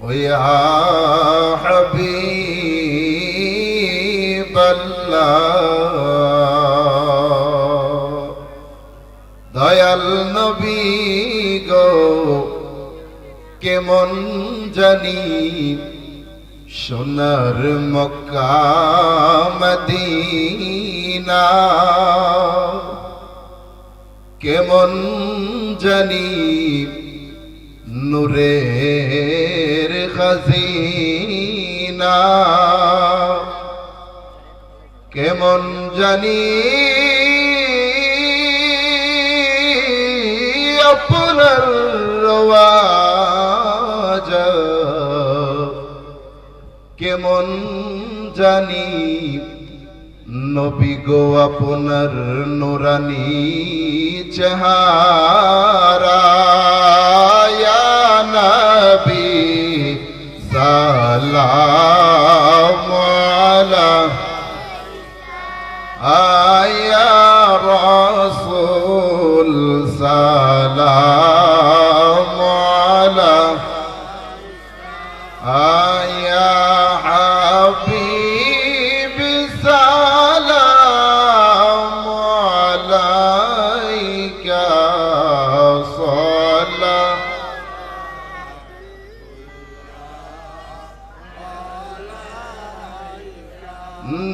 ويا حبيب الله দয়াল নবী গো কেমন জানি সোনার মক্কা মদিনা কেমন জানি নূরের খাজিনা। কেমন জানি আপনার রওয়াজ? কেমন জানি নবী গো আপনার নোরানি চেহারা। ইয়া নবী সালাম আয়া রাসূল সালাম আলাইকা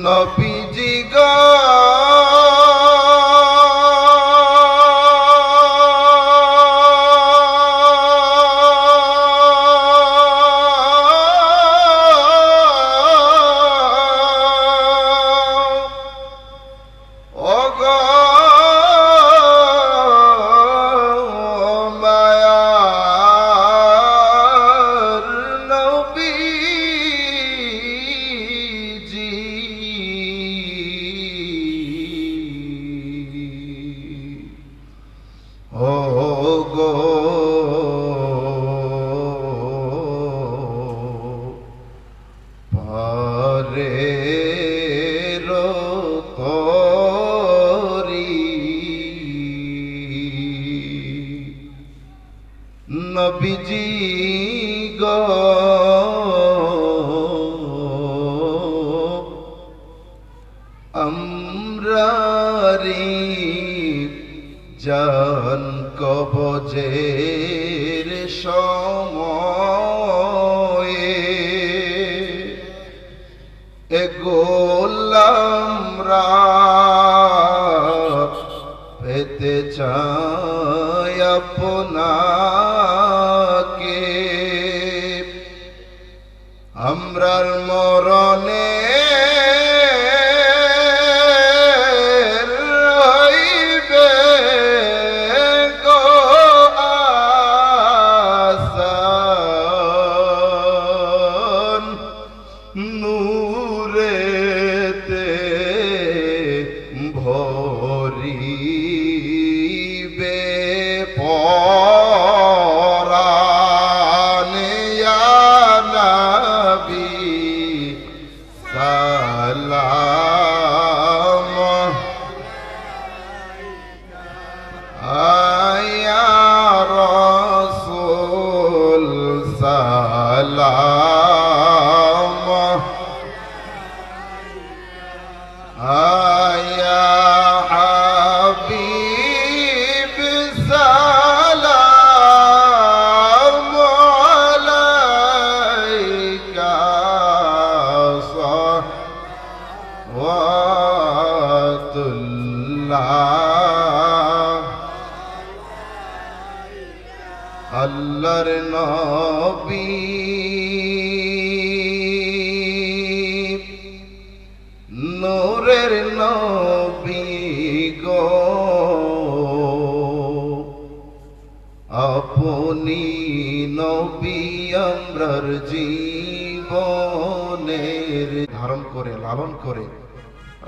নবীজি গো।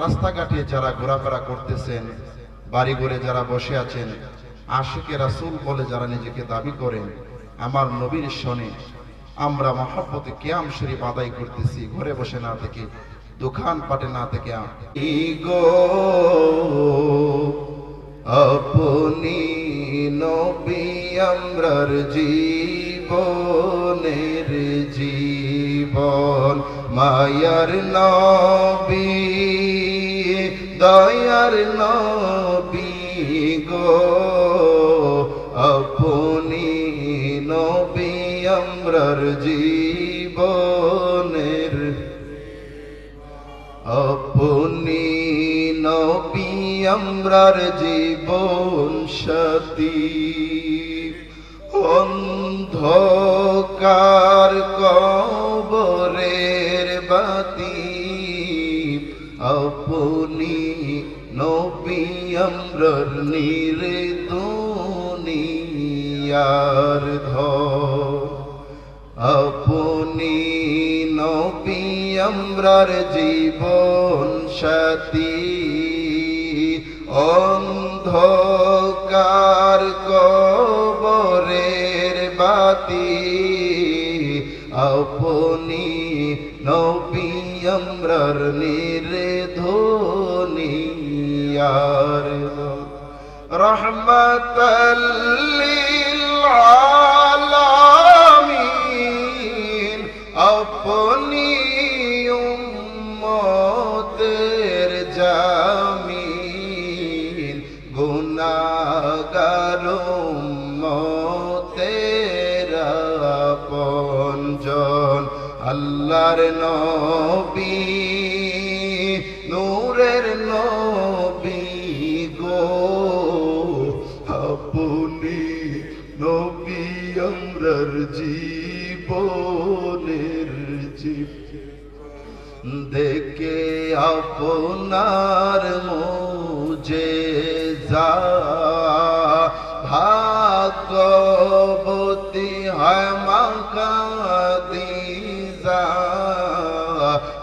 রাস্তাঘাটে যারা ঘোরাফেরা করতেছেন, বাড়ি ঘরে যারা বসে আছেন আশিকে রাসূল বলে যারা নিজেকে দাবি করেন, আমার নবীর শনে আমরা মহাব্বতে কিয়াম শরীফ আদায় করতেছি, ঘরে বসে না থেকে, দোকান পাটে না থেকে। আপনি নবী আমরার জীবনের জীবন, মায়ার নবী। দয়ার নবী গো, আপনি নবী আমরার জীবনের। আপনি নবী আমরার জীবন সাথী। অন্ধকার কবরের বাতি। আপনি আমরার নির্দুনিয়ার ধর আপনি নবী আমরার জীবন সাথী অন্ধকার কবরের বাতি আপনি নবী আমরার الديار رحمة للعالمين. দেখে আপনার মুজে যা হয় মাকা দিজা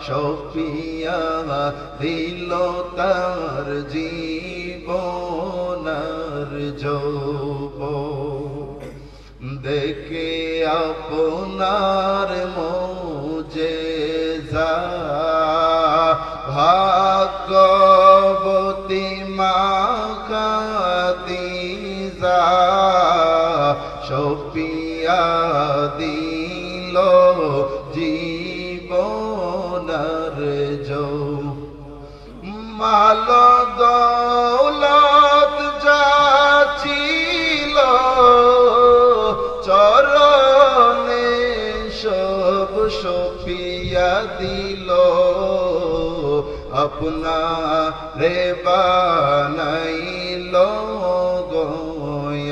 সফিয়া দিল তার জীবনার যৌব দেখে আপনার মোজে মাল দৌলত যাচিল চরণে সব সফিয়া দিল। আপনা রে বানাইল গোয়াপন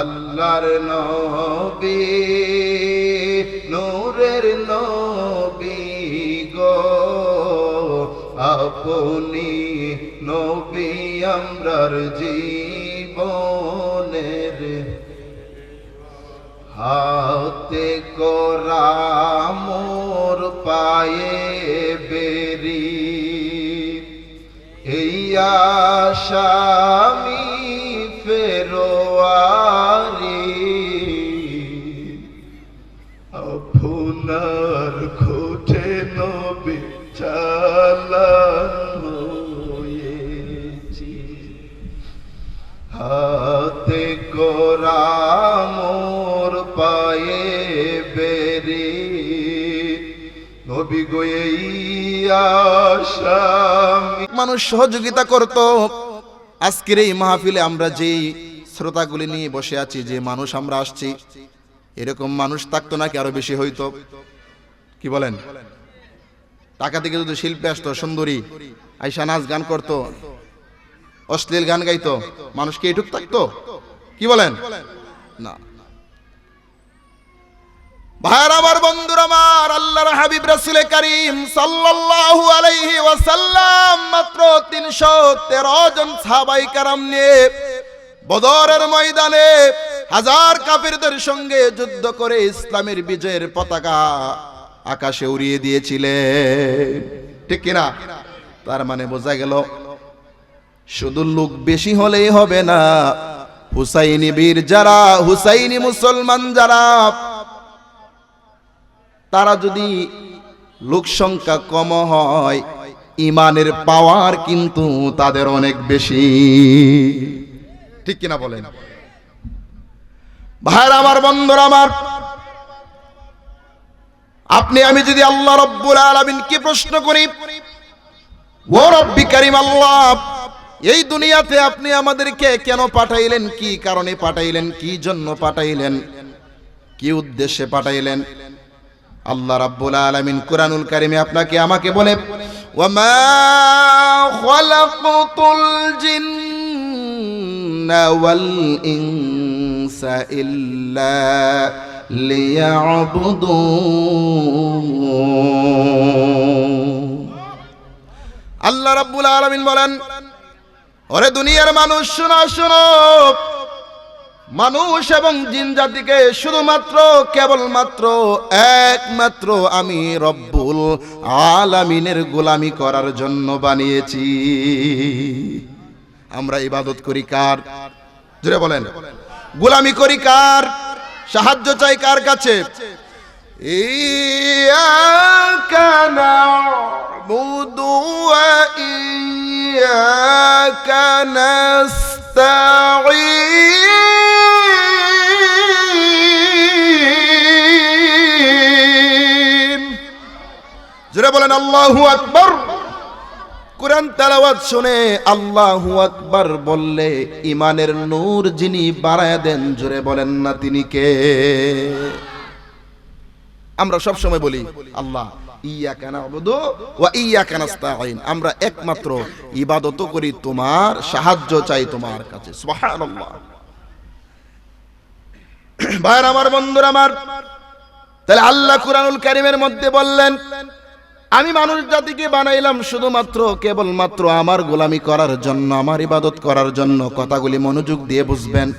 আল্লাহর নবী নূরের আপনি নবী আমরার জীবনের হাতে করা মোর পায়ে বেরি। এই আশামি ফেরোয়ারি করা মোর পায়ে বেরি। নবী মানুষ সহযোগিতা করত। আজকের এই মাহফিলে আমরা যেই শ্রোতাগুলি নিয়ে বসে আছি, যে মানুষ আমরা আসছি, এরকম মানুষ থাকতো নাকি আরও বেশি হইতো? কি বলেন? টাকা থেকে যদি শিল্পী আসতো, সুন্দরী আইসা নাচ গান করতো, অশ্লীল গান গাইতো, মানুষ কি এটুক থাকতো? কি বলেন? না। আমার বন্ধুর, আমার হাবিব করিম ওয়াসাল্লাম মাত্র 313 জন সাহাবাই নিয়ে বদরের ময়দানে হাজার কাফিরদের সঙ্গে যুদ্ধ করে ইসলামের বিজয়ের পতাকা আকাশে উড়িয়ে দিয়েছিলেন। ঠিক কিনা? তার মানে বোঝা গেল, শুধু লোক বেশি হলেই হবে না হুসাইনি বীর যারা, হুসাইনি মুসলমান যারা, তারা যদি লোক সংখ্যা কম হয়, ইমানের পাওয়ার কিন্তু তাদের অনেক বেশি। ঠিক কিনা বলেন? ভাইয়ের আমার, বন্ধুরা আমার, আপনি, আমি যদি আল্লাহ রব্বুল আলামিনকে প্রশ্ন করি, ও রব্বি কারিম আল্লাহ এই দুনিয়াতে আপনি আমাদেরকে কেন পাঠাইলেন? কি কারণে পাঠাইলেন? কি জন্য পাঠাইলেন? কি উদ্দেশ্যে পাঠাইলেন? আল্লাহ রাব্বুল আলামিন কুরআনুল কারিমে আপনাকে আমাকে বলে, ওয়ামা খালাকতুল জিন্না ওয়াল ইনসা ইল্লা লিয়াবুদুন আল্লাহ রাব্বুল আলামিন বলেন ওরে দুনিয়ার মানুষ, শোনো শোনো। মানুষ এবং জিন জাতিকে শুধুমাত্র, কেবলমাত্র একমাত্র আমি রব্বুল আলামিনের গোলামি করার জন্য বানিয়েছি। আমরা ইবাদত করি কার? জুড়ে বলেন। গোলামি করি কার? সাহায্য চাই কার কাছে? ইয়াকা না'বুদু ওয়া আকবার কোরআন তেলাওয়াত শুনে আল্লাহু আকবার বললে ইমানের নূর যিনি বাড়ায় দেন জোরে বলেন না তিনি কে আমরা সব সময় বলি, আল্লাহ আমরা একমাত্র ইবাদত করি, তোমার সাহায্য চাই তোমার কাছে। ভাইয়ের আমার আমার, তাহলে আল্লাহ মধ্যে বললেন, আমি মানুষ জাতিকে বানাইলাম শুধুমাত্র, কেবলমাত্র আমার গোলামি করার জন্য, আমার ইবাদত করার জন্য, কথাগুলি মনোযোগ দিয়ে বুঝবেন।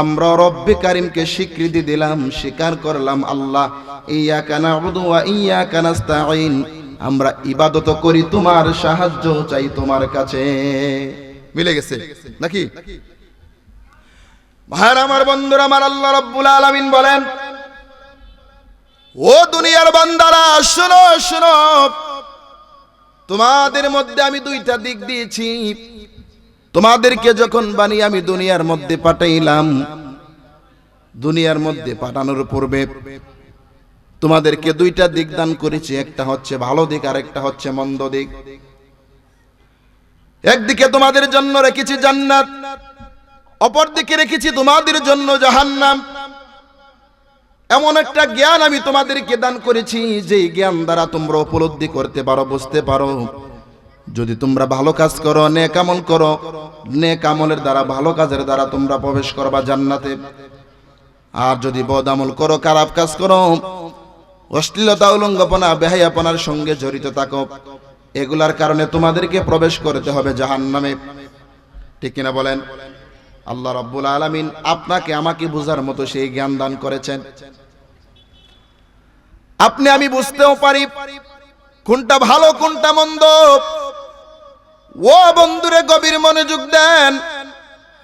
আমরা রব্বে কারিমকে স্বীকৃতি দিলাম, স্বীকার করলাম আল্লাহ, ইয়াকা না'বুদু ওয়া ইয়াকা নাস্তাঈন আমরা ইবাদত করি তোমার সাহায্য চাই তোমার কাছে। মিলে গেছে? নাকি? ভাইয়ের, আমার বন্ধুরা, আমার আল্লাহ রব্বুল আলামিন বলেন, ও দুনিয়ার বান্দারা, শোনো শোনো, তোমাদের মধ্যে আমি দুইটা দিক দিয়েছি। তোমাদেরকে যখন বানিয়ে আমি দুনিয়ার মধ্যে পাঠাইলাম, দুনিয়ার মধ্যে পাঠানোর পূর্বে তোমাদেরকে দুইটা দিক দান করেছি, একটা হচ্ছে ভালো দিক আর একটা হচ্ছে মন্দ দিক। একদিকে তোমাদের জন্য রেখেছি জান্নাত অপর দিকে রেখেছি তোমাদের জন্য জাহান্নাম। এমন একটা জ্ঞান আমি তোমাদেরকে দান করেছি যে জ্ঞান দ্বারা তোমরা উপলব্ধি করতে পারো, বুঝতে পারো। যদি তোমরা ভালো কাজ করো, নেক আমল করো, নেক আমলের দ্বারা, ভালো কাজের দ্বারা তোমরা প্রবেশ করবা জান্নাতে। আর যদি বদ আমল করো, খারাপ কাজ করো, অশ্লীলতা উলঙ্গপনা বেহাইয়াপনার সঙ্গে জড়িত থাকো। এগুলার কারণে তোমাদেরকে প্রবেশ করতে হবে জাহান্নামে। ঠিক কিনা বলেন? আল্লাহ রব্বুল আলামিন আপনাকে আমাকে বোঝার মতো সেই জ্ঞান দান করেছেন। আপনি আমি বুঝতেও পারি, কোনটা ভালো, কোনটা মন্দ। ও বন্ধুরে গভীর মনোযোগ দেন।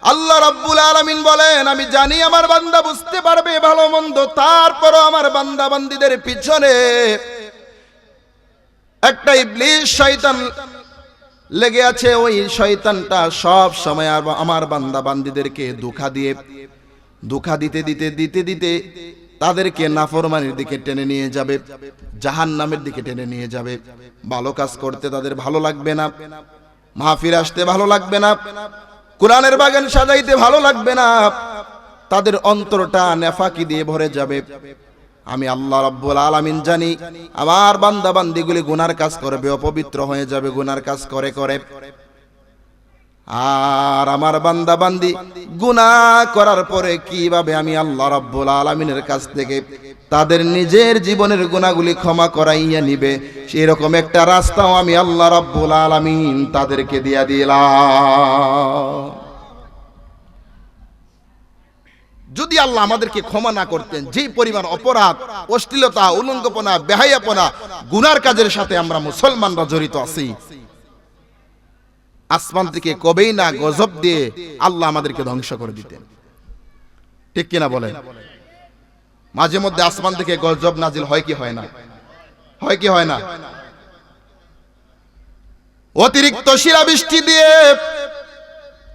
আল্লাহ রাব্বুল আলামিন বলেন, আমি জানি আমার বান্দা বুঝতে পারবে ভালো মন্দ, তারপরও আমার বান্দা বান্দিদের পিছনে একটা ইবলিশ শয়তান লেগে আছে। ওই শয়তানটা সব সময় আর আমার বান্দা বান্দিদেরকে দুঃখা দিয়ে দুঃখা দিতে দিতে দিতে দিতে তাদেরকে নাফরমানির দিকে টেনে নিয়ে যাবে জাহান নামের দিকে টেনে নিয়ে যাবে। ভালো কাজ করতে তাদের ভালো লাগবে না। মাহফির আসতে ভালো লাগবে না, কোরআনের বাগান সাজাইতে ভালো লাগবে না, তাদের অন্তরটা নেফাকি দিয়ে ভরে যাবে। আমি আল্লাহ রাব্বুল আলামিন জানি, আমার বান্দা বান্দিগুলি গুনার কাজ করবে, অপবিত্র হয়ে যাবে, গুনার কাজ করে করে। আর আমার বান্দা বান্দি গুনাহ করার পরে কীভাবে আমি আল্লাহ রাব্বুল আলামিনের কাছ থেকে তাদের নিজের জীবনের গুনাহগুলি ক্ষমা করাইয়া নিবে। সেই রকম একটা রাস্তাও আমি আল্লাহ রাব্বুল আলামিন তাদেরকে দিয়া দিলাম। যদি আল্লাহ আমাদেরকে ক্ষমা না করতেন যে পরিমাণ অপরাধ, অশ্লীলতা, উলঙ্গপনা বেহাইয়াপনা গুনার কাজের সাথে আমরা মুসলমানরা জড়িত আছি, আসমান থেকে কবেই না গজব দিয়ে আল্লাহ আমাদেরকে ধ্বংস করে দিতেন। ঠিক কিনা বলেন? মাঝে মধ্যে আসমান থেকে গজব নাজিল হয় কি হয় না? হয় কি হয় না? অতিরিক্ত শিলা বৃষ্টি দিয়ে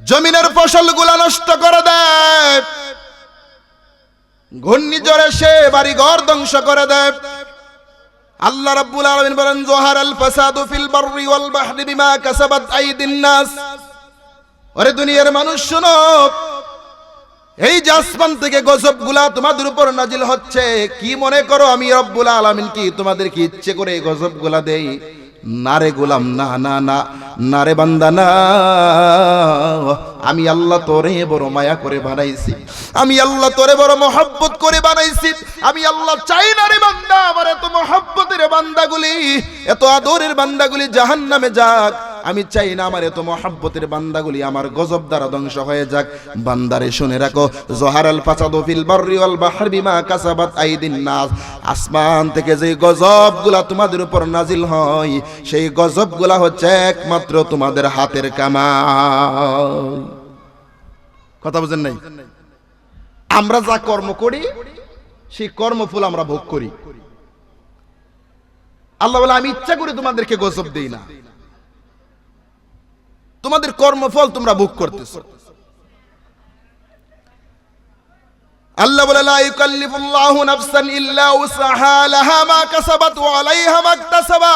জমিনের ফসলগুলা নষ্ট করে দেয়। ঘূর্ণিঝড় এসে বাড়ি ঘর ধ্বংস করে দেয়। আল্লাহ রাব্বুল আলামিন বলেন, জোহার আল ফাসাদু ফিল বাররি ওয়াল বাহরি বিমা কাসাবাত আইদিন নাস। ওরে দুনিয়ার মানুষ, শুনো। এই যে আসমান থেকে গজবগুলা তোমাদের উপর নাজিল হচ্ছে। কি মনে করো আমি রব্বুল আলামিন কি? তোমাদের কি ইচ্ছে করে এই গজবগুলা দেই? না রে গোলাম, না না না না রে বান্দা, না। আমি আল্লাহ তোরে বড় মায়া করে বানাইছি। আমি আল্লাহ তোরে বড় মহব্বত করে বানাইছি। আমি আল্লাহ চাই না রে বান্দা, আমার এত মহব্বতের বান্দাগুলি, এত আদরের বান্দাগুলি জাহান্নামে যাক। আমি চাই না আমার এত মহাব্বতের বান্দাগুলি আমার গজব দ্বারা ধ্বংস হয়ে যাক। বান্দারে শুনে রাখো জোহারাল ফাসাদু ফিল বাররি ওয়াল বাহরি বিমা কাসাবাত আইদিন নাস। আসমান থেকে যে গজবগুলা তোমাদের উপর নাজিল হয়, সেই গজবগুলা হচ্ছে একমাত্র তোমাদের হাতের কামাই কথা বুঝেন নাই? আমরা যা কর্ম করি, সেই কর্মফল আমরা ভোগ করি। আল্লাহ বলে, আমি ইচ্ছা করে তোমাদেরকে গজব দেই না। তোমাদের কর্মফল তোমরা ভোগ করতেছো। আল্লাহ বলে, লা ইউকাল্লিফুল্লাহু নাফসান ইল্লা উসাহা লাহা মা কাসাবাত ওয়া আলাইহা মা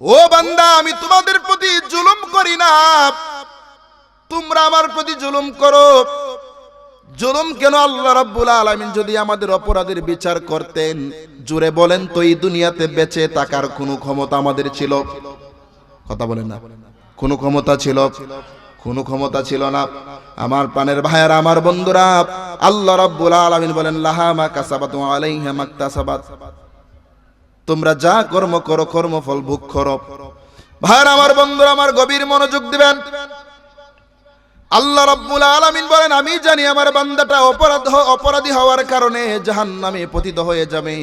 ও বান্দা, আমি তোমাদের প্রতি জুলুম করি না। তোমরা আমার প্রতি জুলুম করো। জুলুম কেন আল্লাহ রাব্বুল আলামিন যদি আমাদের অপরাধের বিচার করতেন? জুড়ে বলেন তো, এই দুনিয়াতে বেঁচে থাকার কোনো ক্ষমতা আমাদের ছিল। কথা বলেন না। কোনো ক্ষমতা ছিল, কোনো ক্ষমতা ছিল না। আমার প্রাণের ভাইয়ার, আমার বন্ধুরা, আল্লাহ রাব্বুল আলামিন বলেন, লাহা মা কাসাবাত ওয়া আলাইহা মাকতাসাবাত তোমরা যা কর্ম করো, কর্মফল ভোগ করো। ভাইয়ার, আমার বন্ধুরা, আমার গভীর মনোযোগ দিবেন। আল্লাহ রাব্বুল আলামিন বলেন, আমি জানি আমার বান্দাটা অপরাধ অপরাধী হওয়ার কারণে জাহান্নামে পতিত হয়ে যাবে।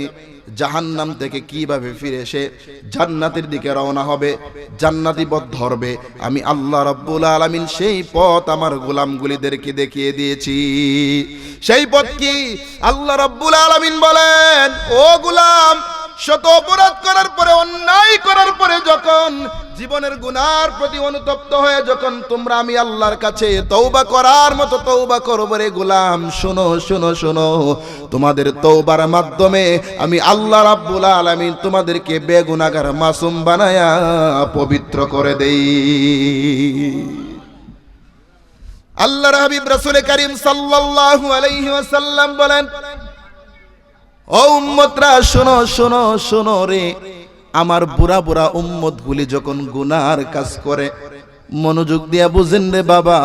জাহান্নাম থেকে কীভাবে ফিরে এসে জান্নাতের দিকে রওনা হবে? জান্নাতি পথ ধরবে। আমি আল্লাহ রব্বুল আলমিন সেই পথ আমার গোলামগুলিদেরকে দেখিয়ে দিয়েছি। সেই পথ কি? আল্লাহ রব্বুল আলমিন বলেন, ও গোলাম শত অপরাধ করার পরে, অন্যায় করার পরে যখন জীবনের গুনার প্রতি অনুতপ্ত হয়ে যখন তোমরা আমি আল্লাহর কাছে তৌবা করার মতো তৌবা করব রে গোলাম, শোনো শোনো শোনো। তোমাদের তৌবার মাধ্যমে আমি আল্লাহ রাব্বুল আলামিন তোমাদেরকে বেগুনাগার মাসুম বানায়া পবিত্র করে দেই। আল্লাহর হাবিব রাসূল করিম সাল্লাল্লাহু আলাইহি ওয়াসাল্লাম বলেন ও উম্মতরা, শোনো শোনো শোনো রে। আমার বুড়া বুড়া উম্মত গুলি যখন গুনার কাজ করে, মনোযোগ দিয়া বুঝেন রে বাবা।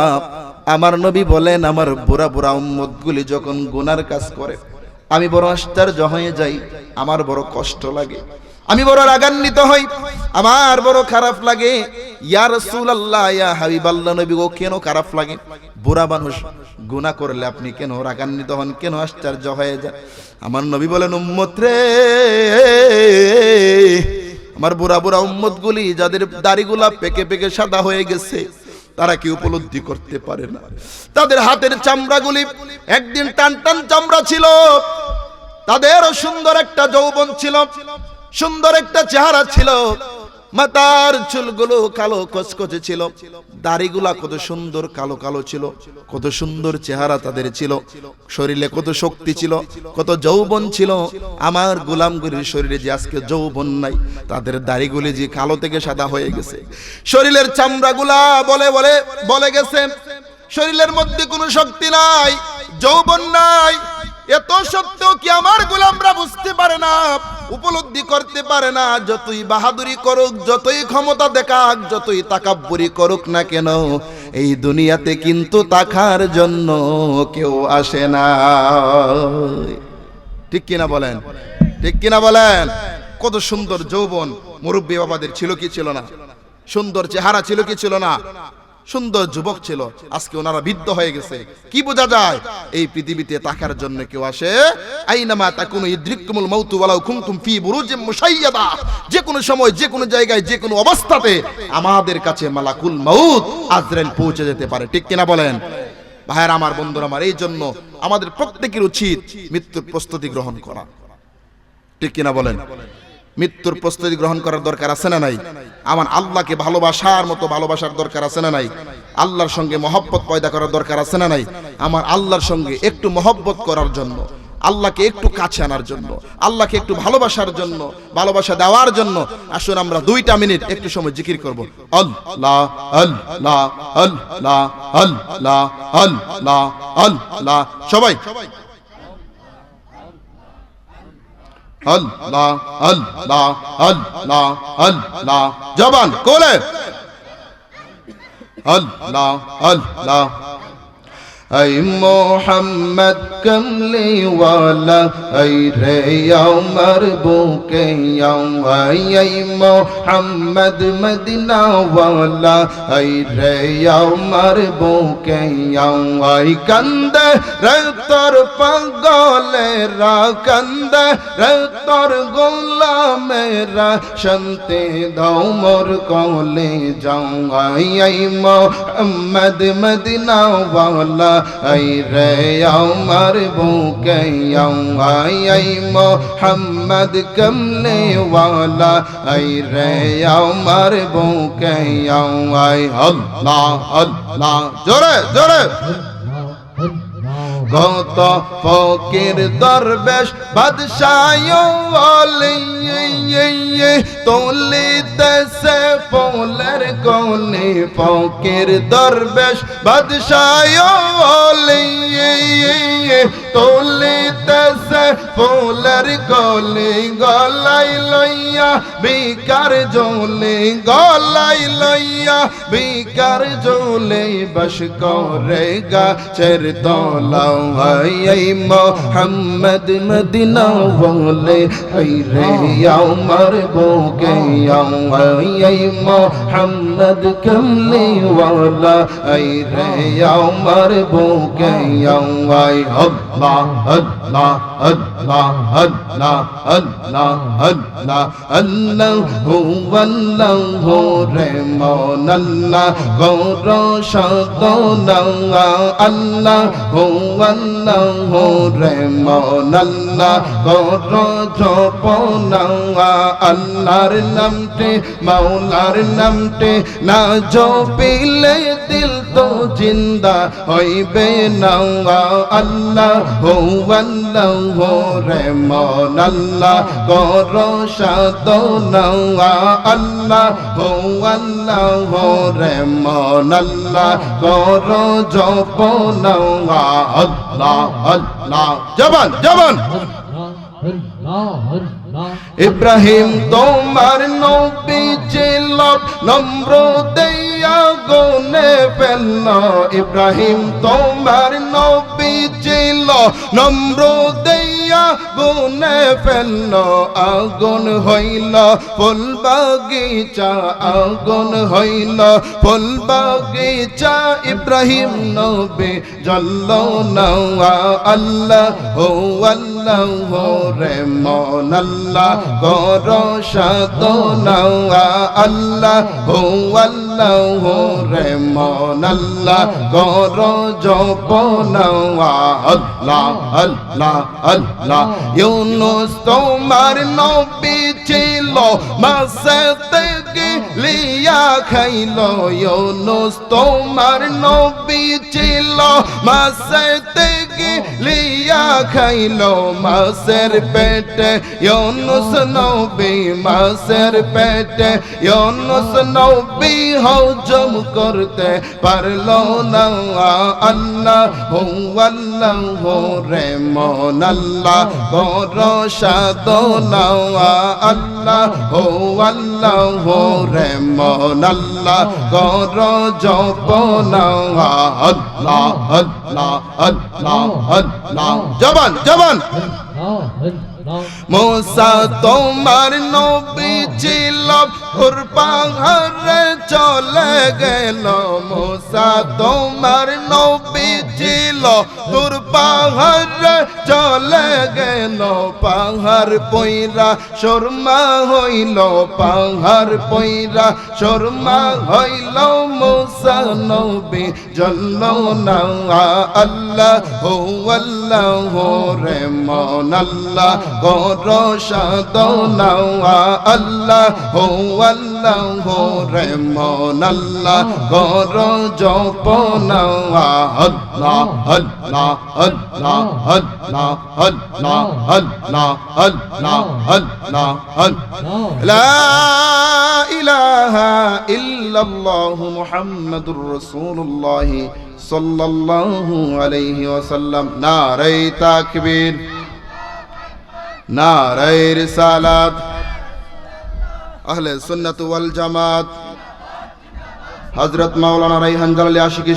আমার নবী বলেন, আমার বুড়া বুড়া উম্মত গুলি যখন গুনার কাজ করে, আমি বড় আশ্চর্য হয়ে যাই, আমার বড় কষ্ট লাগে। আমি বড় রাগান্বিত হই, আমার বড় খারাপ লাগে। ইয়া রাসূলুল্লাহ, ইয়া হাবিবাল্লাহ নবী গো কেন খারাপ লাগে? বুড়া মানুষ গুণা করলে আপনি কেন রাগান্বিত হন? কেন আশ্চর্য হয়ে যান আমার নবী বলেন, উম্মত রে, আমার বুড়া বুড়া উম্মত গুলি যাদের দাড়িগুলা পেকে পেকে সাদা হয়ে গেছে, তারা কি উপলব্ধি করতে পারে না? তাদের হাতের চামড়াগুলি একদিন টান টান চামড়া ছিল, তাদেরও সুন্দর একটা যৌবন ছিল, সুন্দর একটা চেহারা ছিল মাথার চুলগুলো কালো কচকচে ছিল। দাড়িগুলা কত সুন্দর কালো কালো ছিল, কত সুন্দর চেহারা তাদের ছিল। শরীরে কত শক্তি ছিল, কত যৌবন ছিল। আমার গোলামগুলির শরীরে যে আজকে যৌবন নাই, তাদের দাড়িগুলি যে কালো থেকে সাদা হয়ে গেছে। শরীরের চামড়াগুলা বলে বলে বলে গেছে, শরীরের মধ্যে কোনো শক্তি নাই, যৌবন নাই এত সত্ত্বেও কি আমার গোলামরা বুঝতে পারে না? উপলব্ধি করতে পারে না, যতই বাহাদুরি করুক, যতই ক্ষমতা দেখাক, যতই তাকাব্বুরি করুক না কেন, এই দুনিয়াতে কিন্তু তাকার জন্য কেউ আসে না। ঠিক কিনা বলেন? ঠিক কিনা বলেন? কত সুন্দর যৌবন মুরব্বী বাবাদের ছিল কি ছিল না? সুন্দর চেহারা ছিল কি ছিল না? সুন্দর যুবক ছিল। আজকে ওনারা বৃদ্ধ হয়ে গেছে। কি বোঝা যায়? এই পৃথিবীতে তাকার জন্য কেউ আসে, আইনামা তাকুনু ইদ্রিকুমুল মাউতু ওয়ালাউ কুনতুম ফি বুরুজিম মুশাইয়াদা। যে কোনো সময় যে কোনো জায়গায় যে কোনো অবস্থাতে আমাদের কাছে মালাকুল মাউত আজরাইল পৌঁছে যেতে পারে। ঠিক কিনা বলেন? ভাইয়ের, আমার বন্ধুরা, আমার এই জন্য আমাদের প্রত্যেকের উচিত মৃত্যুর প্রস্তুতি গ্রহণ করা। ঠিক কিনা বলেন? মৃত্যুর প্রস্তুতি গ্রহণ করার দরকার আছে না নাই? আমার আল্লাহকে ভালোবাসার মতো ভালোবাসার দরকার আছে না নাই? আল্লাহর সঙ্গে মহব্বত পয়দা করার দরকার আছে না নাই? আমার আল্লাহর সঙ্গে একটু মহব্বত করার জন্য, আল্লাহকে একটু কাছে আনার জন্য, আল্লাহকে একটু ভালোবাসার জন্য, ভালোবাসা দেওয়ার জন্য আসুন আমরা দুইটা মিনিট একটু সময় জিকির করব। আল্লাহ সবাই। আল্লাহ আল্লাহ আল্লাহ আল্লাহ। জবান কোলে। আল্লাহ আল্লাহ। اي محمد کملی والا ऐ رے عمر بوکے یوم اي اي محمد مدینہ والا اي رے عمر بوکے یوم اي کند रा پگولera کند رتر গোলামেরা শান্তি দাও মোর কলে যাও আই আই মোহাম্মদ মদিনা वाला আই রে আমার বুকে আই আই, মোহাম্মদ কমলে ওয়ালা আই রে আমার বুকে আই, আল্লাহ আল্লাহ। জোরে জোরে। গত ফকির দরবেশ বাদশায় তোলিতেছে ফুলের গলি। ফকির দরবেশ তোলে তা তোলিতেছে ফুলের গলি গলাই লইয়া, বিকার জলে গলাই লইয়া, বিকার জলে বস করে গাছের তলাও হাই মোহাম্মদ মদিনা বলে হাই রে, আমার বুকে হাই মোহাম্মদ কমলি ওয়ালা হাই রে, আমার বুকে হাই আল্লাহ আল্লাহ আল্লাহ আল্লাহ। الله الله الله الله الله والله رمون الله غور شدنا الله والله رمون الله غور جبنا الله رنمتي مولا رنمتي না জপিলে দিল তো জিন্দা হইবে না আল্লাহ হু আল্লাহ রে মন আল্লাহ গর সাধনা আল্লাহ, হো আল্লাহ রে মন আল্লাহ গর জপনা আল্লাহ আল্লাহ। জবান জবান। ইব্রাহিম, তোমার নবী ছিল নম্র দেয়া গুনে ফেলল। ইব্রাহিম তোমার নবী ছিল। নম্র দেয়া গুনে ফেলল, আগুন হইল। ফুল বাগিচা আগুন হইল। ফুল বাগিচা ইব্রাহিম নবী জল্ল না আল্লাহ হো আল্লাহ রে মন। আল্লাহ গর সাধনা আল্লাহ হো আল্লাহ হো রে মন আল্লাহ গর জপনা আল্লাহ আল্লাহ আল্লাহ। ইউনুস তোমার নবী ছিল মাসে থেকে লিয়া খাইল, ইউনুস তোমার নবী ছিল। মাসে থেকে লিয়া খাইল মাসের পেটে, ইউনুস নবী মাসের পেটে, ইউনুস নবী হজম করতে পারল না। আল্লাহ হো আল্লাহ হো রে মন, আল্লাহ গর সাধনা আল্লাহ হো আল্লাহ হো রে মন আল্লাহ গর জপনা আল্লাহ আল্লাহ আল্লাহ আল্লাহ জবান জবান। মোসা, তোমার নবী ছিল ওর পাহাড়ে চলে গেল। মোসা, তোমার নবী ছিল তোর পাহাড়ে চলে গেল। পাহাড় পইরা শর্মা হইল, পাহাড় পইরা শর্মা হইল মোসা নবী জল্ল না আল্লাহ হো আল্লাহ রে মন আল্লাহ কর সাদনা আল্লাহ হো আল্লাহ আল্লাহ গোরে মন আল্লাহ গোর জপন আল্লাহ আল্লাহ আল্লাহ আল্লাহ আল্লাহ আল্লাহ আল্লাহ আল্লাহ আল্লাহ লা ইলাহা ইল্লাল্লাহ মুহাম্মাদুর রাসূলুল্লাহ সাল্লাল্লাহু আলাইহি ওয়াসাল্লাম নারে তাকবীর নারে রিসালাত আহলে সুন্নাত ওয়াল জামাত। হজরত মাওলানা রাইহান জালালি আশিকি